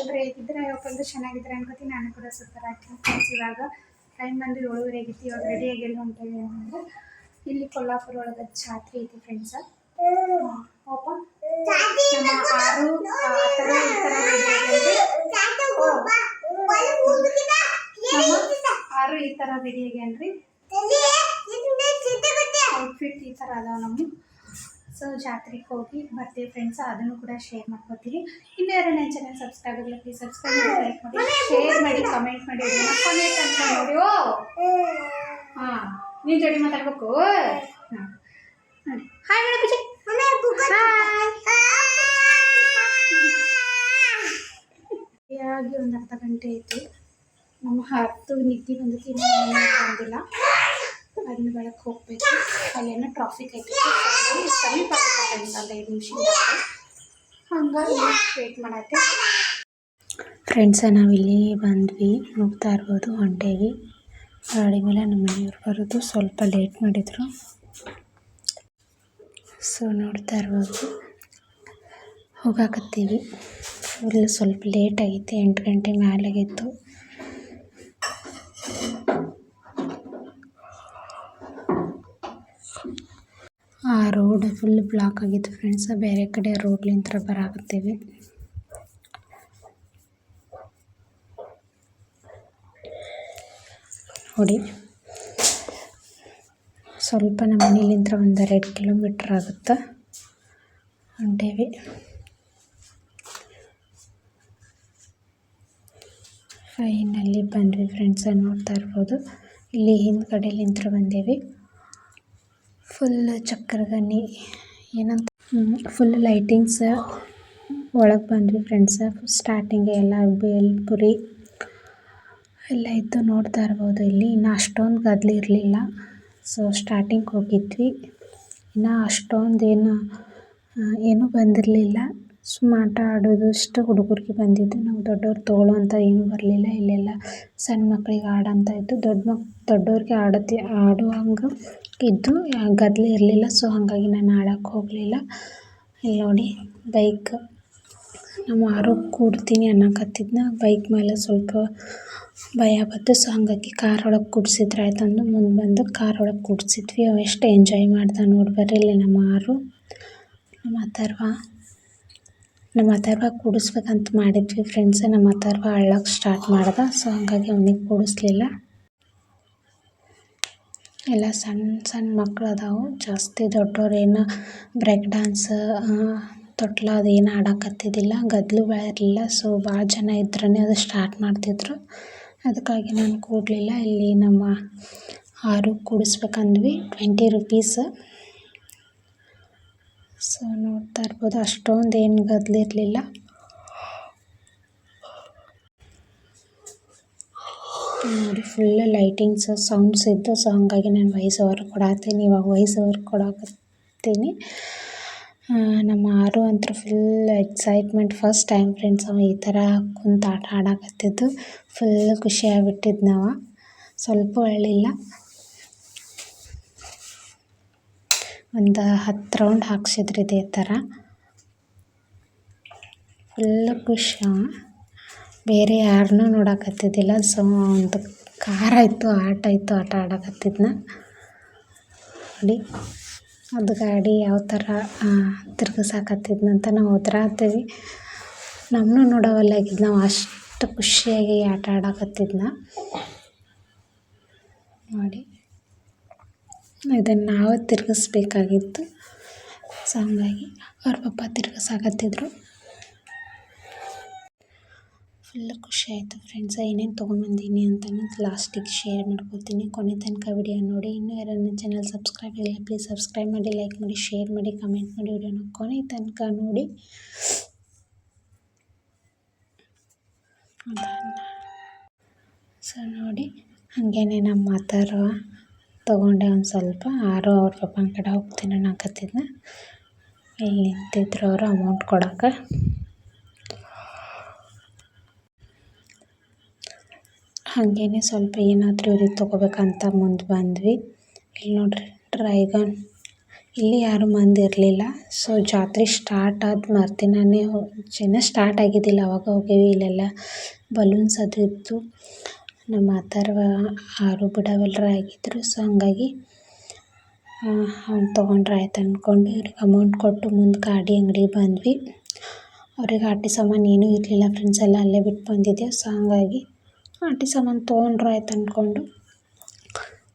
ಎಲ್ಲರೂ ಹೇಗಿದ್ರೆ ಒಬ್ಬರು ಚೆನ್ನಾಗಿದ್ರೆ ಅನ್ಕೋತೀನಿ. ನಾನು ಕೂಡ ಸೂಪರ್ ಫ್ರೆಂಡ್ಸ್ ಇವಾಗ ಟೈಮ್ ಬಂದು ಏಳುವರೆ ಆಗಿತ್ತು. ಇವಾಗ ರೆಡಿಯಾಗಿ ಆಗಿರೋ ಹೊಂಟೇವಿ ಅಂದರೆ ಇಲ್ಲಿ ಕೊಲ್ಲಾಪುರ ಒಳಗೆ ಜಾತ್ರೆ ಐತಿ ಫ್ರೆಂಡ್ಸ ಪಾಪ ನಮ್ಮ ಆರು ಆ ಥರ ಈ ಥರ ಆರು ಈ ಥರ ರೆಡಿ ಆಗ್ಯಾನ್ರಿ ಔಟ್ಫಿಟ್ ಈ ಥರ ಅದಾವ ನಮ್ಮ. ಸೊ ಜಾತ್ರೆಗೆ ಹೋಗಿ ಬರ್ತೀವಿ ಫ್ರೆಂಡ್ಸ್ ಅದನ್ನು ಕೂಡ ಶೇರ್ ಮಾಡ್ಕೋತೀವಿ. ಇನ್ನೂ ಎರಡನೇ ಚಾನಲ್ ಸಬ್ಸ್ಕ್ರೈಬ್ ಆಗಿಲ್ಲ ಪ್ಲೀಸ್ ಸಬ್ಸ್ಕ್ರೈಬ್ ಮಾಡಿ ಲೈಕ್ ಮಾಡಿ ಶೇರ್ ಮಾಡಿ ಕಮೆಂಟ್ ಮಾಡಿ ಕಮೆಂಟ್ ಅಂತ ನೋಡಿ ಓ! ಹಾಂ ನೀನು ಜೋಡಿ ಮಾತಾಡ್ಬೇಕು? ಹಾಂ. ನೋಡಿ. ಹಾಯ್ ಮೇಡಮ್ ಪೂಜೆ. ಹಾಗೆ ಒಂದು ಅರ್ಧ ಗಂಟೆ ಆಯಿತು. ನಮ್ಮ ಹತ್ತು ನಿದ್ದೆ ಬಂದು ಬಂದಿಲ್ಲ. ಅಲ್ಲಿ ಬೆಳಗ್ಗೆ ಹೋಗ್ಬೇಕು. ಅಲ್ಲೇನೋ ಟ್ರಾಫಿಕ್ ಐತಿ ಸಮೀಪ ಆಗುತ್ತೆ ಐದು ನಿಮಿಷ ಹಂಗಾಗಿ ವೇಟ್ ಮಾಡತ್ತೆ ಫ್ರೆಂಡ್ಸ ನಾವಿಲ್ಲಿ ಬಂದ್ವಿ. ಹೋಗ್ತಾ ಇರ್ಬೋದು ಹೊಂಟೇವಿ ಗಾಡಿ ಮೇಲೆ ನಮ್ಮ ಮನೆಯವ್ರು ಬರೋದು. ಸ್ವಲ್ಪ ಲೇಟ್ ಮಾಡಿದರು. ಸೊ ನೋಡ್ತಾ ಇರ್ಬೋದು. ಹೋಗಾಕತ್ತೀವಿ. ಫುಲ್ ಸ್ವಲ್ಪ ಲೇಟ್ ಆಗೈತೆ ಎಂಟು ಗಂಟೆ ಮ್ಯಾಲಾಗಿತ್ತು. ಆ ರೋಡ್ ಫುಲ್ ಬ್ಲಾಕ್ ಆಗಿತ್ತು ಫ್ರೆಂಡ್ಸ್ ಬೇರೆ ಕಡೆ ರೋಡ್ಲಿಂತ್ರ ಬರಾಕತ್ತೀವಿ. ನೋಡಿ ಸ್ವಲ್ಪ ನಮ್ಮ ಮನೇಲಿಂದ ಒಂದು ಎರಡು ಕಿಲೋಮೀಟ್ರ್ ಆಗುತ್ತೆ. ಹೊಂಟೇವಿ. ಫೈನಲ್ಲಿ ಬಂದ್ವಿ ಫ್ರೆಂಡ್ಸ್ ನೋಡ್ತಾ ಇರ್ಬೋದು. ಇಲ್ಲಿ ಹಿಂದ್ಗಡೆಲಿಂತ್ರ ಬಂದೇವಿ. ಫುಲ್ ಚಕ್ರಗನಿ ಏನಂತ ಫುಲ್ ಲೈಟಿಂಗ್ಸ್ ಒಳಗೆ ಬಂದ್ವಿ ಫ್ರೆಂಡ್ಸ್ ಸ್ಟಾರ್ಟಿಂಗ್ ಎಲ್ಲ ಬೇಲ್ಪುರಿ ಎಲ್ಲ ಇದ್ದು ನೋಡ್ತಾ ಇರ್ಬೋದು ಇಲ್ಲಿ. ಇನ್ನು ಅಷ್ಟೊಂದು ಗದ್ಲಿ ಇರಲಿಲ್ಲ. ಸೊ ಸ್ಟಾರ್ಟಿಂಗ್ ಹೋಗಿದ್ವಿ. ಇನ್ನು ಅಷ್ಟೊಂದು ಏನು ಏನೂ ಬಂದಿರಲಿಲ್ಲ. ಸುಮ್ಮ ಆಟ ಆಡೋದು ಇಷ್ಟು ಹುಡುಗರಿಗೆ ಬಂದಿದ್ದು. ನಾವು ದೊಡ್ಡವ್ರು ಅಂತ ಏನು ಬರಲಿಲ್ಲ, ಇಲ್ಲೆಲ್ಲ ಸಣ್ಣ ಮಕ್ಳಿಗೆ ಆಡೋಂಥ ಇತ್ತು. ದೊಡ್ಡ ಮಕ್, ದೊಡ್ಡವ್ರಿಗೆ ಆಡತಿ ಆಡುವಂಗೆ ಇದ್ದು ಗದ್ದಲ ಇರಲಿಲ್ಲ, ಸೊ ಹಾಗಾಗಿ ನಾನು ಆಡಕ್ಕೆ ಹೋಗಲಿಲ್ಲ. ಇಲ್ಲಿ ನೋಡಿ ಬೈಕ್ ನಮ್ಮ ಆರು ಕೂಡ್ತೀನಿ ಅನ್ನಕತ್ತಿದ್ನ. ಬೈಕ್ ಮೇಲೆ ಸ್ವಲ್ಪ ಭಯ ಬಂತು ಸೊ ಹಾಗಾಗಿ ಕಾರ್ ಒಳಗೆ ಕೂಡ್ಸಿದ್ರೆ ಆಯ್ತು ಅಂದು ಮುಂದೆ ಬಂದು ಕಾರ್ ಒಳಗೆ ಕೂಡ್ಸಿದ್ವಿ. ಅವ ಎಷ್ಟು ಎಂಜಾಯ್ ಮಾಡ್ದೆ ನೋಡಿ ಬರ್ರಿ ಇಲ್ಲಿ ನಮ್ಮ ಆರು ನಮ್ಮ ಅಥರ್ವ. ನಮ್ಮ ಅಥರ್ವ ಕೂಡಿಸ್ಬೇಕಂತ ಮಾಡಿದ್ವಿ ಫ್ರೆಂಡ್ಸ್ ನಮ್ಮ ಅಥರ್ವ ಅಳ್ಳಕ್ಕೆ ಸ್ಟಾರ್ಟ್ ಮಾಡ್ದೆ. ಸೊ ಹಾಗಾಗಿ ಅವನಿಗೆ ಕೂಡಿಸ್ಲಿಲ್ಲ. ಎಲ್ಲ ಸಣ್ಣ ಸಣ್ಣ ಮಕ್ಕಳು ಅದಾವು. ಜಾಸ್ತಿ ದೊಡ್ಡವ್ರು ಏನು ಬ್ರೇಕ್ ಡ್ಯಾನ್ಸ್ ತೊಟ್ಲ ಅದೇನು ಏನು ಆಡಕತ್ತಿದ್ದಿಲ್ಲ. ಗದ್ದಲು ಭಾಳ ಇರಲಿಲ್ಲ ಸೊ ಭಾಳ ಜನ ಇದ್ರೇ ಅದು ಸ್ಟಾರ್ಟ್ ಮಾಡ್ತಿದ್ರು. ಅದಕ್ಕಾಗಿ ನಾನು ಕೂಡಲಿಲ್ಲ. ಇಲ್ಲಿ ನಮ್ಮ ಆರು ಕೂಡಿಸ್ಬೇಕಂದ್ವಿ. ಟ್ವೆಂಟಿ ರುಪೀಸ್ ಸೊ ನೋಡ್ತಾ ಇರ್ಬೋದು, ಅಷ್ಟೊಂದು ಏನು ಗದ್ಲಿರಲಿಲ್ಲ ನೋಡಿ ಫುಲ್ ಲೈಟಿಂಗ್ಸ್ ಸೌಂಡ್ಸ್ ಇದ್ದು ಸೊ ಹಾಗಾಗಿ ನಾನು ವಾಯ್ಸ್ ಓವರ್ ಕೊಡತ್ತೀನಿ ಇವಾಗ ವಾಯ್ಸ್ ಓವರ್ ಕೊಡಕತ್ತೀನಿ. ನಮ್ಮ ಆರು ಅಂತೂ full excitement first time friends ಅವ, ಈ ಥರ ಕುಂತು ಆಟ ಆಡಕತ್ತಿದ್ದು. ಫುಲ್ ಖುಷಿ ಸ್ವಲ್ಪ ಅಳ್ಳಿಲ್ಲ ಒಂದು ಹತ್ತು ರೌಂಡ್ ಹಾಕ್ಸಿದ್ರು ಇದೇ ಥರ ಫುಲ್ ಖುಷಿ ಬೇರೆ ಯಾರನ್ನೂ ನೋಡಕತ್ತಿದ್ದಿಲ್ಲ. ಸೊ ಒಂದು ಕಾರ ಇತ್ತು ಆಟ ಇತ್ತು ಆಟ ಆಡಕತ್ತಿದ್ನ. ನೋಡಿ, ಅದು ಗಾಡಿ ಯಾವ ಥರ ತಿರ್ಗಿಸಾಕತ್ತಿದ್ನಂತ ನಾವು ಹೋದ್ರಾತೀವಿ ನಮ್ಮನ್ನೂ ನೋಡೋವಲ್ಲಾಗಿದ್ದು ನಾವು ಅಷ್ಟು ಖುಷಿಯಾಗಿ ಆಟ ಆಡಕತ್ತಿದ್ನ. ನೋಡಿ. ಇದನ್ನು ನಾವು ತಿರ್ಗಿಸ್ಬೇಕಾಗಿತ್ತು. ಸೊ ಹಂಗಾಗಿ ಅವ್ರ ಪಪ್ಪ ತಿರುಗಿಸಾಕತ್ತಿದ್ರು. ಫುಲ್ಲು ಖುಷಿ ಆಯಿತು ಫ್ರೆಂಡ್ಸ್ ಏನೇನು ತೊಗೊಂಬಂದೀನಿ ಅಂತಲೂ ಲಾಸ್ಟಿಗೆ ಶೇರ್ ಮಾಡ್ಕೊತೀನಿ. ಕೊನೆ ತನಕ ವಿಡಿಯೋ ನೋಡಿ. ಇನ್ನೂ ಯಾರನ್ನ ಚಾನಲ್ ಸಬ್ಸ್ಕ್ರೈಬ್ ಇಲ್ಲ ಪ್ಲೀಸ್ ಸಬ್ಸ್ಕ್ರೈಬ್ ಮಾಡಿ ಲೈಕ್ ಮಾಡಿ ಶೇರ್ ಮಾಡಿ ಕಮೆಂಟ್ ಮಾಡಿ ವಿಡಿಯೋನ ಕೊನೆ ತನಕ ನೋಡಿ. ಸೊ ನೋಡಿ, ಹಾಗೇನೆ ನಮ್ಮ ಮಾತಾಡುವ. ತೊಗೊಂಡೆ ಒಂದು ಸ್ವಲ್ಪ. ಆರು ಅವ್ರ ಪಪ್ಪನ ಕಡೆ ಹೋಗ್ತೀನಿ ಅನ್ನಕತ್ತಿದ್ದೆ ಇಲ್ಲಿ ನಿಂತಿದ್ರು ಅವರು ಅಮೌಂಟ್ ಕೊಡೋಕೆ ಹಾಗೇನೆ ಸ್ವಲ್ಪ ಏನಾದರೂ ಇವ್ರಿಗೆ ತೊಗೋಬೇಕಂತ ಮುಂದೆ ಬಂದ್ವಿ. ಇಲ್ಲಿ ನೋಡ್ರಿ ಡ್ರೈಗನ್ ಇಲ್ಲಿ ಯಾರು ಮಂದಿ ಇರಲಿಲ್ಲ. ಸೊ ಜಾತ್ರೆ ಸ್ಟಾರ್ಟ್ ಆದ ಮರ್ದಿನೇ ಜನ ಸ್ಟಾರ್ಟ್ ಆಗಿದ್ದಿಲ್ಲ, ಅವಾಗ ಹೋಗೇವಿ. ಇಲ್ಲೆಲ್ಲ ಬಲೂನ್ಸ್ ಅದು ಇತ್ತು. ನಮ್ಮ ಅಥರ್ವ ಆರು ಬಿಡವಲ್ರ ಆಗಿದ್ರು ಸೊ ಹಂಗಾಗಿ ಅವ್ನು ತೊಗೊಂಡ್ರೆ ಆಯ್ತು ಅಂದ್ಕೊಂಡು ಇವ್ರಿಗೆ ಅಮೌಂಟ್ ಕೊಟ್ಟು ಮುಂದೆ ಗಾಡಿ ಅಂಗಡಿಗೆ ಬಂದ್ವಿ. ಅವ್ರಿಗೆ ಆಟಿ ಸಾಮಾನು ಏನೂ ಇರಲಿಲ್ಲ ಫ್ರೆಂಡ್ಸ್ ಎಲ್ಲ ಅಲ್ಲೇ ಬಿಟ್ಟು ಬಂದಿದ್ದೆ ಸೊ ಹಂಗಾಗಿ ಆಟಿ ಸಾಮಾನು ತೊಗೊಂಡ್ರು ಆಯ್ತು ಅಂದ್ಕೊಂಡು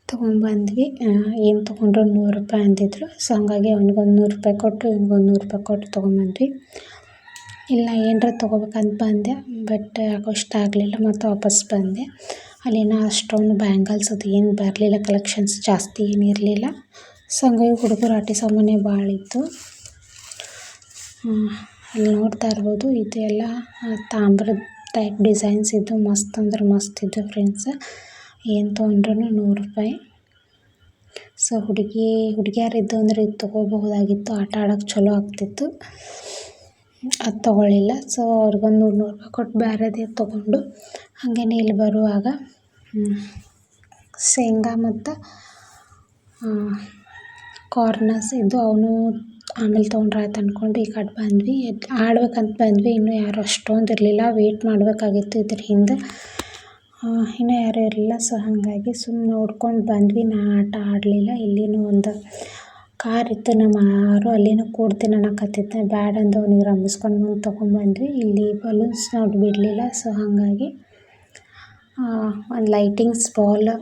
ತೊಗೊಂಡ್ಬಂದ್ವಿ ಏನು ತೊಗೊಂಡ್ರು ನೂರು ರೂಪಾಯಿ ಅಂದಿದ್ರು ಸೊ ಹಂಗಾಗಿ ಅವ್ನಿಗೊಂದು ನೂರು ರೂಪಾಯಿ ಕೊಟ್ಟು ಇವ್ನಿಗೊಂದು ನೂರು ರೂಪಾಯಿ ಕೊಟ್ಟು ತೊಗೊಂಬಂದ್ವಿ ಇಲ್ಲ, ಏನರ ತೊಗೋಬೇಕಂತ ಬಂದೆ, ಬಟ್ ಯಾಕೋ ಇಷ್ಟ ಆಗಲಿಲ್ಲ, ಮತ್ತು ವಾಪಸ್ ಬಂದೆ. ಅಲ್ಲೇನೋ ಅಷ್ಟೊಂದು ಬ್ಯಾಂಗಲ್ಸ್ ಅದು ಏನು ಬರಲಿಲ್ಲ ಕಲೆಕ್ಷನ್ಸ್ ಜಾಸ್ತಿ ಏನು ಇರಲಿಲ್ಲ. ಸೊ ಹಂಗಾಗಿ ಹುಡುಗರು ಆಟಿ ಸಾಮಾನೇ ಭಾಳ ಇತ್ತು. ಅಲ್ಲಿ ನೋಡ್ತಾ ಇರ್ಬೋದು. ಇದು ಎಲ್ಲ ತಾಮ್ರದ ಟೈಪ್ ಡಿಸೈನ್ಸ್ ಇದ್ದು, ಮಸ್ತ್ ಅಂದ್ರೆ ಮಸ್ತ್ ಇದ್ದು ಫ್ರೆಂಡ್ಸ್ ಏನು ತೊಗೊಂಡ್ರು ನೂರು ರೂಪಾಯಿ. ಸೊ ಹುಡುಗಿ, ಹುಡುಗಿಯಾರಿದ್ದು ಅಂದರೆ ಇದು ತೊಗೋಬಹುದಾಗಿತ್ತು. ಆಟ ಆಡೋಕ್ಕೆ ಚಲೋ ಆಗ್ತಿತ್ತು. ಅದು ತೊಗೊಳ್ಳಿಲ್ಲ. ಸೊ ಅವ್ರಿಗೊಂದು ನೂರು ನೂರು ರೂಪಾಯಿ ಕೊಟ್ಟು ಬೇರೆದೇ ತೊಗೊಂಡು ಹಾಗೇನೆ ಇಲ್ಲಿ ಬರುವಾಗ ಶೇಂಗಾ ಮತ್ತು ಕಾರ್ನಸ್ ಇದ್ದು ಅವನು ಆಮೇಲೆ ತೊಗೊಂಡ್ರೆ ಆಯ್ತು ಅಂದ್ಕೊಂಡು ಈ ಕಡೆ ಬಂದ್ವಿ. ಆಡ್ಬೇಕಂತ ಬಂದ್ವಿ. ಇನ್ನೂ ಯಾರೂ ಅಷ್ಟೊಂದು ಇರಲಿಲ್ಲ. ವೆಯ್ಟ್ ಮಾಡಬೇಕಾಗಿತ್ತು ಇದ್ರ ಹಿಂದೆ. ಇನ್ನೂ ಯಾರೂ ಇರಲಿಲ್ಲ. ಸೊ ಹಾಗಾಗಿ ಸುಮ್ಮನೆ ನೋಡ್ಕೊಂಡು ಬಂದ್ವಿ. ನಾ ಆಟ ಆಡಲಿಲ್ಲ. ಇಲ್ಲಿನೂ ಒಂದು ಕಾರ್ ಇತ್ತು. ನಮ್ಮ ಯಾರು ಅಲ್ಲಿನೂ ಕೂಡ್ತೀನಿ ಅನ್ನಕತ್ತಿದ್ದೆ. ಬ್ಯಾಡ ಅಂದು ಅವ್ನಿಗೆ ರಂಬಿಸ್ಕೊಂಡು ಮುಂದೆ ತೊಗೊಂಬಂದ್ವಿ ಇಲ್ಲಿ ಬಲೂನ್ಸ್ ನೋಡಿ ಬಿಡಲಿಲ್ಲ. ಸೊ ಹಾಗಾಗಿ ಒಂದು ಲೈಟಿಂಗ್ಸ್ ಬಾಲ್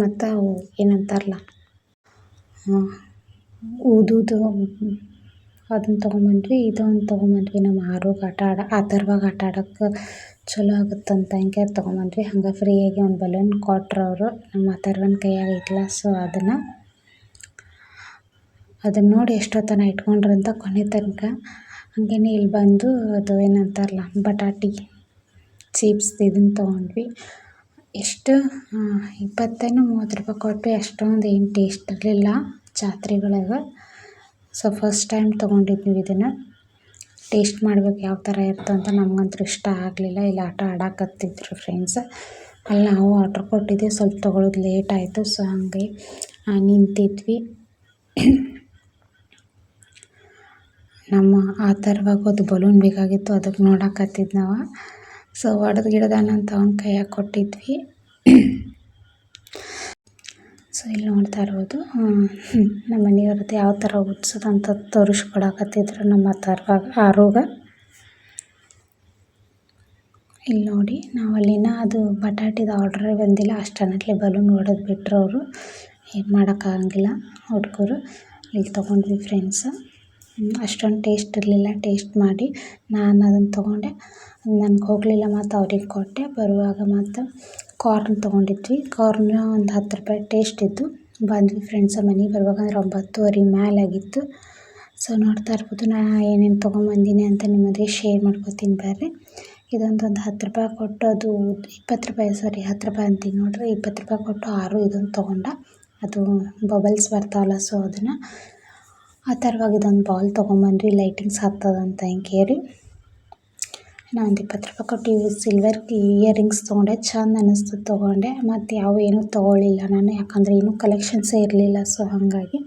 ಮತ್ತು ಅವು ಏನಂತಾರಲ್ಲ. ಊದೋದು ಅದನ್ನು ತೊಗೊಂಬಂದ್ವಿ, ಇದೊಂದು ತೊಗೊಂಬಂದ್ವಿ ನಮ್ಮ ಆರುಗೆ ಆಟ ಆಡ ಅಥರ್ವಾಗ ಆಟ ಆಡೋಕ್ಕೆ ಚಲೋ ಆಗುತ್ತೆ ಆಗುತ್ತಂತ ಹಂಗೆ ತೊಗೊಂಬಂದ್ವಿ. ಹಂಗೆ ಫ್ರೀಯಾಗಿ ಒಂದು ಬಲೂನ್ ಕೊಟ್ರು ಅವರು. ನಮ್ಮ ಅಥರ್ವನ ಕೈಯಾಗ ಐತಲ್ಲ ಸೊ ಅದನ್ನು ಅದನ್ನು ನೋಡಿ ಎಷ್ಟೊತ್ತನ ಇಟ್ಕೊಂಡ್ರಂತ ಕೊನೆ ತನಕ ಹಾಗೇನೆ ಇಲ್ಲಿ ಬಂದು ಅದು ಏನಂತಾರಲ್ಲ, ಬಟಾಟಿ ಚಿಪ್ಸ್ ಇದನ್ನು ತೊಗೊಂಡ್ವಿ. ಎಷ್ಟು ಇಪ್ಪತ್ತೇನೋ ಮೂವತ್ತು ರೂಪಾಯಿ ಕೊಟ್ಟು ಅಷ್ಟೊಂದು ಏನು ಟೇಸ್ಟ್ ಇರಲಿಲ್ಲ ಜಾತ್ರೆಗಳಿಗೆ. ಸೊ ಫಸ್ಟ್ ಟೈಮ್ ತೊಗೊಂಡಿದ್ವಿ ಇದನ್ನು. ಟೇಸ್ಟ್ ಮಾಡ್ಬೇಕು ಯಾವ ಥರ ಇರುತ್ತೆ ನಮಗಂತೂ ಇಷ್ಟ ಆಗಲಿಲ್ಲ. ಇಲ್ಲಿ, ಆಟ ಆಡಕತ್ತಿದ್ರು ಫ್ರೆಂಡ್ಸ್ ಅಲ್ಲಿ ನಾವು ಆರ್ಡ್ರ್ ಕೊಟ್ಟಿದ್ವಿ, ಸ್ವಲ್ಪ ತೊಗೊಳೋದು ಲೇಟ್ ಆಯಿತು. ಸೊ ಹಂಗೆ ನಿಂತಿದ್ವಿ. ನಮ್ಮ ಆ ಥರವಾಗಿ ಅದು ಬಲೂನ್ ಬೇಕಾಗಿತ್ತು, ಅದಕ್ಕೆ ನೋಡಕತ್ತಿದ್ದು ನಾವು. ಸೊ ಒಡೆದ ಗಿಡದಾನ ಅಂತ ಅವ್ನ ಕೈಯಾಗ ಕೊಟ್ಟಿದ್ವಿ. ಸೊ ಇಲ್ಲಿ ನೋಡ್ತಾ ಇರ್ಬೋದು. ನಮ್ಮ ಮನೆಯವ್ರದ್ದು ಯಾವ ಥರ ಹುಟ್ಸೋದು ಅಂತ ತೋರಿಸ್ಕೊಡಕತ್ತಿದ್ರು ನಮ್ಮ ಅಥರ್ವಾಗ ಆರೋಗ್ಯ ಇಲ್ಲಿ ನೋಡಿ ನಾವು ಅಲ್ಲಿನ ಅದು ಬಟಾಟಿದ ಆರ್ಡ್ರೇ ಬಂದಿಲ್ಲ. ಅಷ್ಟನ್ನಟ್ಲೆ ಬಲೂನ್ ಹೊಡೆದು ಬಿಟ್ಟರು ಅವರು. ಏನು ಮಾಡೋಕ್ಕಾಗಂಗಿಲ್ಲ ಹುಡುಗರು. ಇಲ್ಲಿ ತೊಗೊಂಡ್ವಿ ಫ್ರೆಂಡ್ಸ್ ಅಷ್ಟೊಂದು ಟೇಸ್ಟ್ ಇರಲಿಲ್ಲ. ಟೇಸ್ಟ್ ಮಾಡಿ ನಾನು ಅದನ್ನು ತೊಗೊಂಡೆ. ನನ್ಗೆ ಹೋಗಲಿಲ್ಲ ಮತ್ತು ಅವ್ರಿಗೆ ಕೊಟ್ಟೆ. ಬರುವಾಗ ಮತ್ತು ಕಾರ್ನ್ ತೊಗೊಂಡಿದ್ವಿ. ಕಾರ್ನ್ ಒಂದು ಹತ್ತು ರೂಪಾಯಿ ಟೇಸ್ಟ್ ಇತ್ತು. ಬಂದ್ವಿ ಫ್ರೆಂಡ್ಸ್ ಮನೆಗೆ. ಬರುವಾಗ ಅಂದ್ರೆ ಒಂಬತ್ತುವರೆ ಮೇಲೆ ಆಗಿತ್ತು. ಸೊ ನೋಡ್ತಾ ಇರ್ಬೋದು. ನಾ ಏನೇನು ತೊಗೊಂಬಂದಿನಿ ಅಂತ ನಿಮ್ಮದೇ ಶೇರ್ ಮಾಡ್ಕೊತೀನಿ ಬರ್ರಿ. ಇದೊಂದು ಒಂದು ಹತ್ತು ರೂಪಾಯಿ ಕೊಟ್ಟು ಅದು ಇಪ್ಪತ್ತು ರೂಪಾಯಿ ಸಾರಿ ಹತ್ತು ರೂಪಾಯಿ ಅಂತೀನಿ ನೋಡ್ರಿ. ಇಪ್ಪತ್ತು ರೂಪಾಯಿ ಕೊಟ್ಟು ಆರು ಇದೊಂದು ತೊಗೊಂಡ. ಅದು ಬಬಲ್ಸ್ ಬರ್ತಾವಲ್ಲ ಸೊ ಅದನ್ನು ಆ ಥರವಾಗಿ ಇದೊಂದು ಬಾಲ್ ತೊಗೊಂಬಂದ್ವಿ ಲೈಟಿಂಗ್ಸ್ ಹಾಕ್ತದಂತ ಹಿಂಗೆ ಕೇಳಿ ನಾ ಒಂದು ಇಪ್ಪತ್ತು ರೂಪಾಯಿ ಕೊಟ್ಟು ಇವು ಸಿಲ್ವರ್ ಇಯರಿಂಗ್ಸ್ ತೊಗೊಂಡೆ, ಚಂದ ಅನ್ನಿಸ್ತು ತೊಗೊಂಡೆ. ಮತ್ತು ಯಾವ ಏನೂ ತೊಗೊಳ್ಳಿಲ್ಲ ನಾನು, ಯಾಕಂದರೆ ಏನೂ ಕಲೆಕ್ಷನ್ಸೇ ಇರಲಿಲ್ಲ ಸೊ ಹಾಗಾಗಿ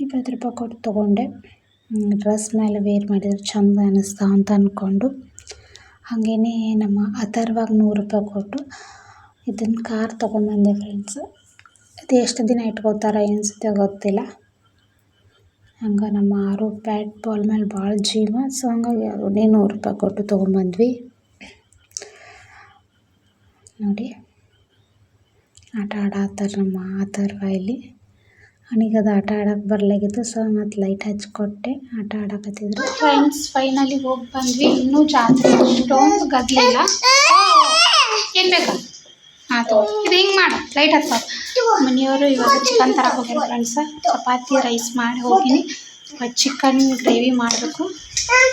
ಇಪ್ಪತ್ತು ರೂಪಾಯಿ ಕೊಟ್ಟು ತೊಗೊಂಡೆ. ಡ್ರೆಸ್ ಮೇಲೆ ವೇರ್ ಮಾಡಿದ್ರೆ ಚಂದ ಅನ್ನಿಸ್ತಾ ಅಂತ ಅಂದ್ಕೊಂಡು ಹಾಗೇ ನಮ್ಮ ಅಥರ್ವಾಗ ನೂರು ರೂಪಾಯಿ ಕೊಟ್ಟು ಇದನ್ನು ಕಾರ್ ತೊಗೊಂಬಂದೆ ಫ್ರೆಂಡ್ಸ್ ಅದು ಎಷ್ಟು ದಿನ ಇಟ್ಕೋತಾರೆ ಅನಿಸುತ್ತೆ ಗೊತ್ತಿಲ್ಲ. ಹಂಗೆ ನಮ್ಮ ಆರು ಬ್ಯಾಟ್ ಬಾಲ್ ಮೇಲೆ ಭಾಳ ಜೀವ. ಸೊ ಹಂಗಾಗಿ ಅವ್ರನ್ನೇ ನೂರು ರೂಪಾಯಿ ಕೊಟ್ಟು ತೊಗೊಂಬಂದ್ವಿ. ನೋಡಿ. ಆಟ ಆಡತ್ತಾರೆ ನಮ್ಮ ಅಥರ್ವ ಇಲ್ಲಿ ಅವನಿಗೆ ಅದು ಆಟ ಆಡೋಕೆ ಬರಲಾಗಿತ್ತು. ಸೊ ಮತ್ತು ಲೈಟ್ ಹಚ್ಕೊಟ್ಟೆ. ಆಟ ಆಡಕತ್ತಿದ್ರು. ಫ್ರೆಂಡ್ಸ್ ಫೈನಲಿ ಹೋಗಿ ಬಂದ್ವಿ. ಇನ್ನೂ ಜಾತ್ರೆ ಅಷ್ಟೊಂದು ಗದ್ದಲಿಲ್ಲ ಏನು ಬೇಕಾ? ತಗೋ. ಇದು ಹಿಂಗೆ ಮಾಡು. ಲೈಟ್ ಹತ್ತ ಮನೆಯವರು ಇವಾಗ ಚಿಕನ್ ಥರ ಹೋಗ್ಯಾರ ಫ್ರೆಂಡ್ಸ ಚಪಾತಿ ರೈಸ್ ಮಾಡಿ ಹೋಗಿನಿ. ಚಿಕನ್ ಗ್ರೇವಿ ಮಾಡಬೇಕು.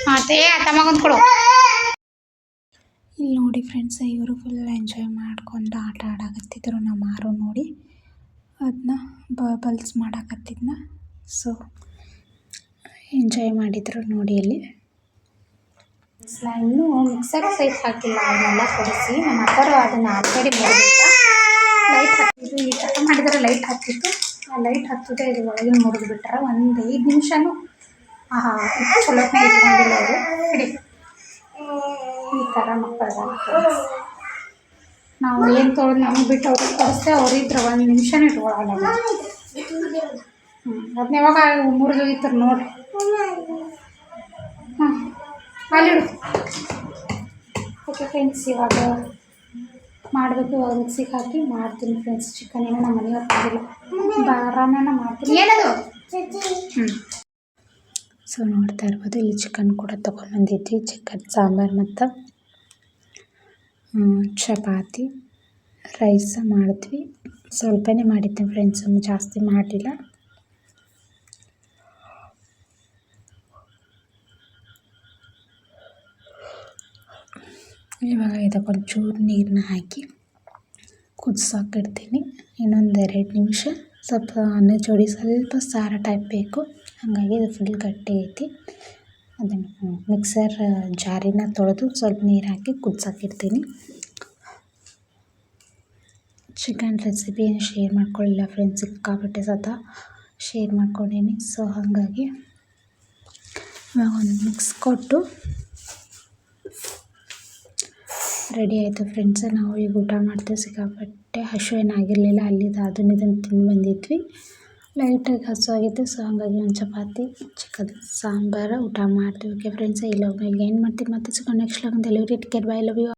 ಮತ್ತೆ ಅತ್ತ ಮಗಂದು ಕೊಡು. ಇಲ್ಲಿ ನೋಡಿ ಫ್ರೆಂಡ್ಸ್ ಇವರು ಫುಲ್ ಎಂಜಾಯ್ ಮಾಡ್ಕೊಂಡು ಆಟ ಆಡಕತ್ತಿದ್ರು. ನಮ್ಮ ಆರು ನೋಡಿ ಅದನ್ನ ಬಬಲ್ಸ್ ಮಾಡಕತ್ತಿದ್ನ. ಸೊ ಎಂಜಾಯ್ ಮಾಡಿದ್ರು ನೋಡಿ ಇಲ್ಲಿ. ಇನ್ನೂ ಮಿಕ್ಸರ್ ಸೈಜ್ ಹಾಕಿಲ್ಲ ಅದನ್ನೆಲ್ಲ ಕೊಡಿಸಿ. ನಮ್ಮ ಅಕ್ಕರು ಅದನ್ನು ಆಲ್ರೆಡಿ ಮಾಡಿಬಿಟ್ಟ ಲೈಟ್ ಹತ್ತಿದ್ದು ಈ ಥರ ಮಾಡಿದರೆ ಲೈಟ್ ಹತ್ತಿತ್ತು ಆ ಲೈಟ್ ಹತ್ತಿದೆ ಇದು ಒಳಗಿನ ಬಿಟ್ರೆ ಒಂದು ಐದು ನಿಮಿಷನೂ ಆಹಾ ಚಲೋ ಇಟ್ಕೊಂಡಿಲ್ಲ ಅವರು ಹಿಡಿ. ಈ ಥರ ಮಕ್ಕಳು ನಾವು ಏನು ತೊಳೆದು ನಮಗೆ ಬಿಟ್ಟು ಅವ್ರಿಗೆ ಕೊಡಿಸ್ತೇವೆ ಅವ್ರಿದ್ರೆ ಒಂದು ನಿಮಿಷನೂ ಇಟ್ಕೊಳ್ಳಲ್ಲ ಹ್ಞೂ ಅದನ್ನ ಯಾವಾಗ ಮುರಿದು ಹೋಗಿತ್ತರ ನೋಡ್ರಿ. ಹಾಂ ಅಲ್ಲಿಡು ಓಕೆ ಫ್ರೆಂಡ್ಸ್ ಇವಾಗ ಮಾಡಬೇಕು. ಇವಾಗ ಮಿಕ್ಸಿಗೆ ಹಾಕಿ ಮಾಡ್ತೀನಿ ಫ್ರೆಂಡ್ಸ್ ಚಿಕನ್ ಏನೋ ನಮ್ಮ ಮನೆಯವ್ರು ತಂದಿಲ್ಲ. ಬಾರಾನ ಮಾಡ್ತೀನಿ. ಹ್ಞೂ ಸೊ ನೋಡ್ತಾ ಇರ್ಬೋದು ಇಲ್ಲಿ ಚಿಕನ್ ಕೂಡ ತೊಗೊಂಬಂದಿದ್ವಿ ಚಿಕನ್ ಸಾಂಬಾರು ಮತ್ತು ಚಪಾತಿ ರೈಸ್ ಮಾಡಿದ್ವಿ. ಸ್ವಲ್ಪನೇ ಮಾಡಿದ್ದೆ ಫ್ರೆಂಡ್ಸ್ ಜಾಸ್ತಿ ಮಾಡಲಿಲ್ಲ. ಇವಾಗ ಇದಕ್ಕೊಂಚೂರು ನೀರನ್ನ ಹಾಕಿ ಕುದಿಸೋಕಿಡ್ತೀನಿ ಇನ್ನೊಂದು ಎರಡು ನಿಮಿಷ. ಸ್ವಲ್ಪ ಅನ್ನ ಜೋಡಿ ಸ್ವಲ್ಪ ಸಾರ ಟೈಪ್ ಬೇಕು. ಹಾಗಾಗಿ ಇದು ಫುಲ್ ಗಟ್ಟಿ ಐತಿ. ಅದನ್ನು ಮಿಕ್ಸರ್ ಜಾರಿನ ತೊಳೆದು ಸ್ವಲ್ಪ ನೀರು ಹಾಕಿ ಕುದಿಸೋಕಿಡ್ತೀನಿ ಚಿಕನ್ ರೆಸಿಪಿ ಏನು ಶೇರ್ ಮಾಡ್ಕೊಳ್ಳಿಲ್ಲ ಫ್ರೆಂಡ್ಸ್ ಸಿಕ್ಕಾಪಟ್ಟೆ ಸತ ಶೇರ್ ಮಾಡ್ಕೊಂಡೀನಿ. ಸೊ ಹಾಗಾಗಿ ಇವಾಗ ಒಂದು ಮಿಕ್ಸ್ ಕೊಟ್ಟು ರೆಡಿ ಆಯಿತು ಫ್ರೆಂಡ್ಸ್ ನಾವು ಈಗ ಊಟ ಮಾಡ್ತೀವಿ ಸಿಕ್ಕಾಪಟ್ಟೆ ಹಶು ಏನಾಗಿರಲಿಲ್ಲ ಅಲ್ಲಿದ್ದು ಅದನ್ನ ಇದನ್ನು ತಿಂದು ಬಂದಿದ್ವಿ. ಲೈಟಾಗಿ ಹಸು ಸೊ ಹಾಗಾಗಿ ಒಂದು ಚಪಾತಿ ಚಿಕನ್ ಸಾಂಬಾರು ಊಟ ಮಾಡ್ತೀವಿ. ಓಕೆ ಫ್ರೆಂಡ್ಸ್ ಇಲ್ಲ ಏನು ಮಾಡ್ತೀವಿ ಮತ್ತೆ? ಸಿಗೋಣ ನೆಕ್ಸ್ಟ್ ಲಾಗಂತ ಎಲ್ಲರಿಗೂ take care bye love you